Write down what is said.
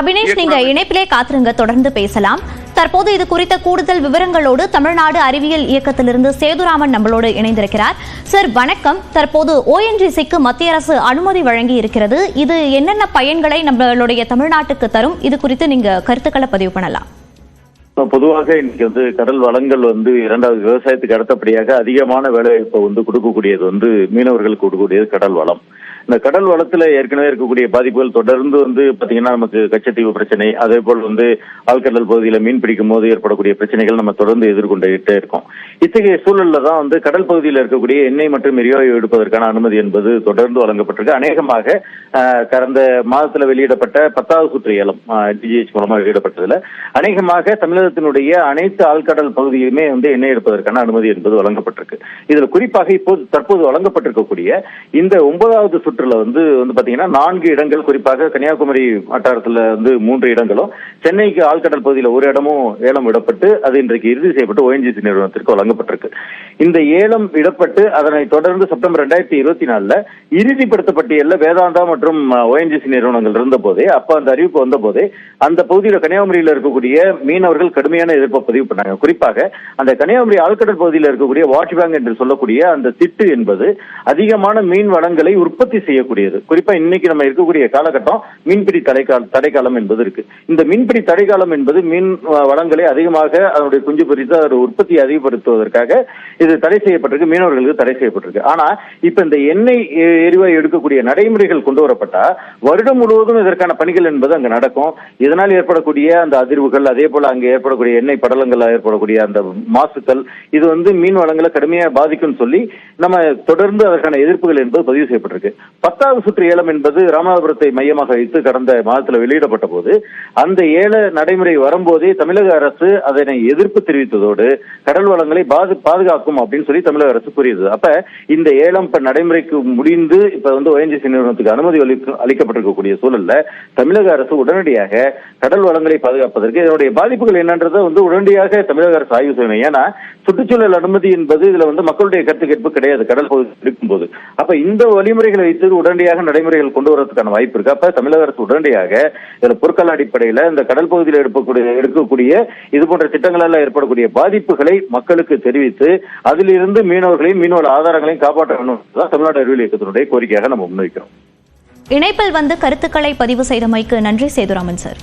அபினேஷ் நீங்க இணைப்பிலே காத்திருங்க தொடர்ந்து பேசலாம். தற்போது இது குறித்த கூடுதல் விவரங்களோடு தமிழ்நாடு அறிவியல் இயக்கத்திலிருந்து சேதுராமன் நம்மளோடு இணைந்திருக்கிறார். சார் வணக்கம். தற்போது ஓஎன்ஜிசிக்கு மத்திய அரசு அனுமதி வழங்கி இருக்கிறது. இது என்னென்ன பயன்களை நம்மளுடைய தமிழ்நாட்டுக்கு தரும்? இது குறித்து நீங்க கருத்துக்களை பதிவு பண்ணலாம். பொதுவாக இன்னைக்கு வந்து கடல் வளங்கள் வந்து இரண்டாவது விவசாயத்துக்கு அடுத்தபடியாக அதிகமான வேலைவாய்ப்பை வந்து கொடுக்கக்கூடியது வந்து மீனவர்களுக்கு கொடுக்கக்கூடியது கடல் வளம். இந்த கடல் வளத்துல ஏற்கனவே இருக்கக்கூடிய பாதிப்புகள் தொடர்ந்து வந்து பாத்தீங்கன்னா நமக்கு கச்சத்தீவு பிரச்சனை அதே போல் வந்து ஆழ்கடல் பகுதியில மீன் பிடிக்கும் போது ஏற்படக்கூடிய பிரச்சனைகள் நம்ம தொடர்ந்து எதிர்கொண்டுகிட்டே இருக்கோம். இத்தகைய சூழல்ல தான் வந்து கடல் பகுதியில் இருக்கக்கூடிய எண்ணெய் மற்றும் எரிவாயு எடுப்பதற்கான அனுமதி என்பது தொடர்ந்து வழங்கப்பட்டிருக்கு. அநேகமாக கடந்த மாதத்துல வெளியிடப்பட்ட பத்தாவது சுற்று ஏலம் டிஜிஹெச் மூலமா வெளியிடப்பட்டதுல அநேகமாக தமிழகத்தினுடைய அனைத்து ஆழ்கடல் பகுதியுமே வந்து எண்ணெய் எடுப்பதற்கான அனுமதி என்பது வழங்கப்பட்டிருக்கு. இதுல குறிப்பாக இப்போது தற்போது வழங்கப்பட்டிருக்கக்கூடிய இந்த ஒன்பதாவது சுற்று சுற்றுல வந்து வந்து பாத்தீங்கன்னா நான்கு இடங்கள் குறிப்பாக கன்னியாகுமரி வட்டாரத்துல வந்து மூன்று இடங்களும் சென்னைக்கு ஆழ்கடல் பகுதியில் ஒரு இடமும் ஏலம் விடப்பட்டு அது இன்றைக்கு இறுதி செய்யப்பட்டு ஓஎன்ஜிசி நிறுவனத்திற்கு வழங்கப்பட்டிருக்கு. இந்த ஏலம் விடப்பட்டு அதனை தொடர்ந்து செப்டம்பர் ரெண்டாயிரத்தி இருபத்தி நாலுல இறுதிப்படுத்தப்பட்டியல்ல வேதாந்தா மற்றும் ஓஎன்ஜிசி நிறுவனங்கள் இருந்த போதே அப்ப அந்த அறிவிப்பு வந்த போதே அந்த பகுதியில் கன்னியாகுமரியில் இருக்கக்கூடிய மீனவர்கள் கடுமையான எதிர்ப்பை பதிவு பண்ணாங்க. குறிப்பாக அந்த கன்னியாகுமரி ஆழ்கடல் பகுதியில் இருக்கக்கூடிய வாட்ச் பேங்க் என்று சொல்லக்கூடிய அந்த திட்டு என்பது அதிகமான மீன் வளங்களை உற்பத்தி செய்யக்கூடியது. குறிப்பா இன்னைக்கு நம்ம இருக்கக்கூடிய காலகட்டம் மீன்பிடி தடைக்கால தடைக்காலம் என்பது இருக்கு. இந்த மீன்பிடி தடைக்காலம் என்பது மீன் வளங்களை அதிகமாக அதனுடைய குஞ்சு பொரித்து அதோட உற்பத்தியை அதிகப்படுத்துவதற்காக இது தடை செய்யப்பட்டிருக்கு மீனவர்களுக்கு தடை செய்யப்பட்டிருக்கு. ஆனா இப்ப இந்த எண்ணெய் எரிவாயு எடுக்கக்கூடிய நடைமுறைகள் கொண்டு வரப்பட்டா வருடம் முழுவதும் இதற்கான பணிகள் என்பது அங்க நடக்கும். இதனால் ஏற்படக்கூடிய அந்த அதிர்வுகள் அதே போல அங்க ஏற்படக்கூடிய எண்ணெய் படலங்கள் ஏற்படக்கூடிய அந்த மாசுக்கள் இது வந்து மீன் வளங்களை கடுமையாக பாதிக்கும் சொல்லி நம்ம தொடர்ந்து அதற்கான எதிர்ப்புகள் என்பது பதிவு செய்யப்பட்டிருக்கு. பத்தாவது சுற்று ஏலம் என்பது ராமநாதபுரத்தை மையமாக வைத்து கடந்த மாதத்தில் வெளியிடப்பட்ட போது அந்த ஏல நடைமுறை வரும்போதே தமிழக அரசு அதனை எதிர்ப்பு தெரிவித்ததோடு கடல் வளங்களை பாதுகாக்கும் அப்படின்னு சொல்லி தமிழக அரசு கூறியது. அப்ப இந்த ஏலம் இப்ப நடைமுறைக்கு முடிந்து இப்ப வந்து ஓஎன்ஜிசி நிறுவனத்துக்கு அனுமதி அளிக்கப்பட்டிருக்கக்கூடிய சூழல்ல தமிழக அரசு உடனடியாக கடல் வளங்களை பாதுகாப்பதற்கு இதனுடைய பாதிப்புகள் என்னன்றதை வந்து உடனடியாக தமிழக அரசு ஆய்வு செய்யணும். ஏன்னா சுற்றுச்சூழல் அனுமதி என்பது இதுல வந்து மக்களுடைய கருத்து கேட்பு கிடையாது. கடல் பகுதி இருக்கும்போது. அப்ப இந்த வழிமுறைகளை வைத்து உடனடியாக நடைமுறைகள் கொண்டு வரதுக்கான வாய்ப்பு இருக்கு. அப்ப தமிழக அரசு உடனடியாக இதுல பொருட்கள் அடிப்படையில இந்த கடல் பகுதியில் எடுக்கக்கூடிய எடுக்கக்கூடிய இது போன்ற திட்டங்களால் ஏற்படக்கூடிய பாதிப்புகளை மக்களுக்கு தெரிவித்து அதிலிருந்து மீனவர்களையும் மீனவ ஆதாரங்களையும் காப்பாற்ற வேண்டும் தமிழ்நாடு அறிவியல் இயக்கத்தினுடைய கோரிக்கையாக நம்ம முன்வைக்கிறோம். இணைப்பில் வந்து கருத்துக்களை பதிவு செய்தமைக்கு நன்றி சேதுராமன் சார்.